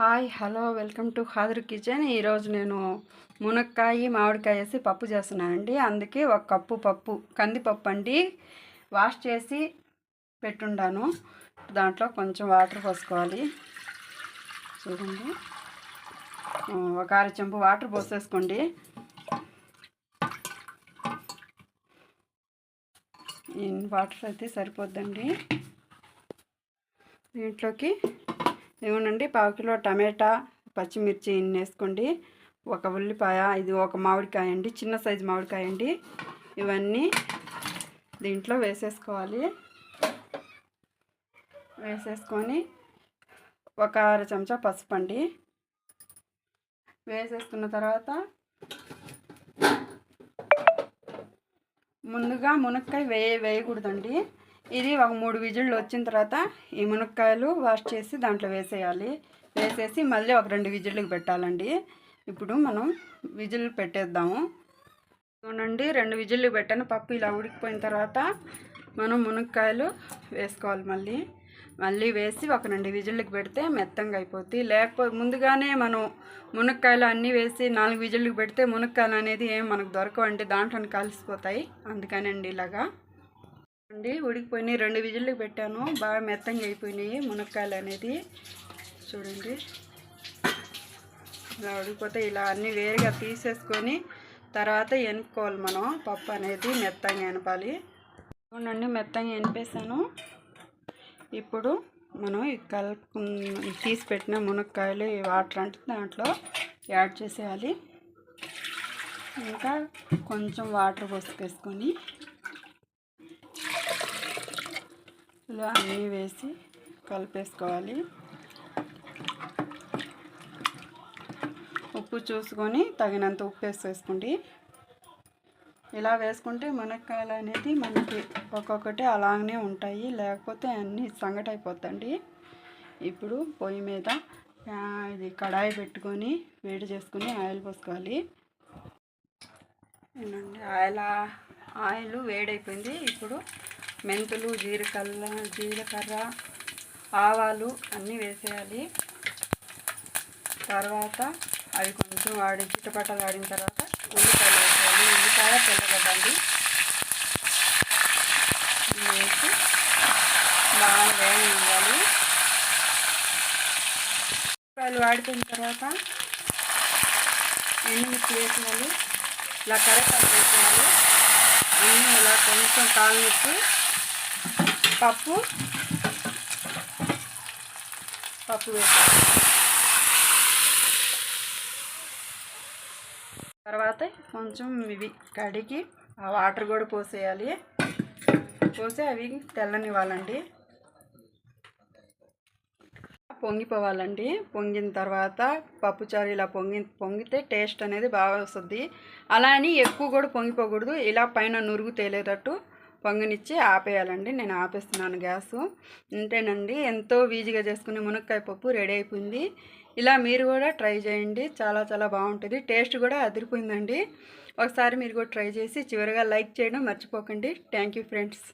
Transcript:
Hi hello welcome to హాదర్ kitchen. ఈరోజు నేను మునక్కాయ మామిడికాయ వేసి పప్పు చేస్తున్నానండి. అందుకే ఒక కప్పు పప్పు కందిపప్పు అండి వాష్ చేసి పెట్టుండాను. దాంట్లో కొంచెం వాటర్ పోసుకోవాలి. చూడండి. ఒక అర చెంపు వాటర్ పోసేసుకోండి. వాటర్ అయితే సరిపోద్దండి. దీంట్లోకి ఏమోనండి పావు కిలో టమాటా పచ్చిమిర్చి ఇన్ని వేసుకోండి ఒక ఉల్లిపాయ ఇది ఒక మామిడికాయ అండి చిన్న సైజు మామిడికాయ అండి. ఇవన్నీ దీంట్లో వేసేసుకోవాలి. వేసేసుకొని ఒక అర చెంచా పసుపు అండి. వేసేసుకున్న తర్వాత ముందుగా మునక్కాయ వేయ వేయకూడదండి. ఇది ఒక మూడు విజిల్లు వచ్చిన తర్వాత ఈ మునక్కాయలు వాష్ చేసి దాంట్లో వేసేయాలి. వేసేసి మళ్ళీ ఒక రెండు విజిళ్ళకి పెట్టాలండి. ఇప్పుడు మనం విజిల్ పెట్టేద్దాము. చూడండి రెండు విజిల్లు పెట్టాను. పప్పు ఇలా ఉడికిపోయిన తర్వాత మనం మునక్కాయలు వేసుకోవాలి మళ్ళీ. మళ్ళీ వేసి ఒక రెండు విజిళ్ళకి పెడితే మెత్తంగా అయిపోతుంది లేకపోతే ముందుగానే మనం మునక్కాయలు అన్నీ వేసి నాలుగు విజిళ్ళకి పెడితే మునక్కాయలు అనేది ఏం మనకు దొరకవండి. దాంట్లో కలిసిపోతాయి. అందుకనండి ఇలాగా. అండి ఉడికిపోయినాయి రెండు విజిల్లు పెట్టాను. బాగా మెత్తంగా అయిపోయినాయి మునక్కాయలు అనేది. చూడండి. ఇలా ఉడికిపోతే ఇలా అన్నీ వేరుగా తీసేసుకొని తర్వాత ఎనుపుకోవాలి మనం. పప్పు అనేది మెత్తంగా ఎనపాలి. చూడండి మెత్తంగా ఎనిపేసాను ఇప్పుడు మనం ఈ తీసి పెట్టిన మునక్కాయలు వాటర్ అంటే దాంట్లో యాడ్ చేసేయాలి. ఇంకా కొంచెం వాటర్ పోసుకేసుకొని ఇలా అన్నీ వేసి కలిపేసుకోవాలి. ఉప్పు చూసుకొని తగినంత ఉప్పు వేసేసుకోండి. ఇలా వేసుకుంటే మునక్కాయలు అనేది మనకి ఒక్కొక్కటి అలాగనే ఉంటాయి. లేకపోతే అన్నీ సంగటి అయిపోతండి ఇప్పుడు పొయ్యి మీద ఇది కడాయి పెట్టుకొని వేడి చేసుకొని ఆయిల్ పోసుకోవాలి. ఏనండి ఆయిల్ ఆయిల్ వేడైపోయింది. ఇప్పుడు మెంతులు జీలకర్ర జీలకర్ర ఆవాలు అన్నీ వేసేయాలి. తర్వాత అవి కొంచెం వాడి చిట్టపట్టలు ఆడిన తర్వాత ఉల్లిపాయలు వేసేయాలి. ఉల్లిపాయ తెల్లగడ్డండి. వేసి బాగా ఉండాలి ఉల్లిపాయలు వాడిపోయిన తర్వాత ఎండుమిర్చి వేసేయాలి? ఇలా కరెక్ట్ వేసేయాలి. అన్నీ ఇలా కొంచెం కాలనిచ్చి పప్పు. పప్పు తర్వాత కొంచెం ఇవి కడిగి ఆ వాటర్ కూడా పోసేయాలి. పోసి అవి తెల్లనివ్వాలండి. పొంగిపోవాలండి. పొంగిన తర్వాత పప్పుచారు ఇలా పొంగి పొంగితే టేస్ట్ అనేది బాగా వస్తుంది. అలా అని ఎక్కువ కూడా పొంగిపోకూడదు. ఇలా పైన నురుగు తేలేటట్టు పొంగనిచ్చి ఆపేయాలండి. నేను ఆపేస్తున్నాను గ్యాస్. అంతేనండి ఎంతో ఈజీగా చేసుకునే మునక్కాయ పప్పు రెడీ అయిపోయింది. ఇలా మీరు కూడా ట్రై చేయండి. చాలా చాలా బాగుంటుంది. టేస్ట్ కూడా అదిరిపోయిందండి. ఒకసారి మీరు కూడా ట్రై చేసి చివరిగా లైక్ చేయడం మర్చిపోకండి. Thank you friends.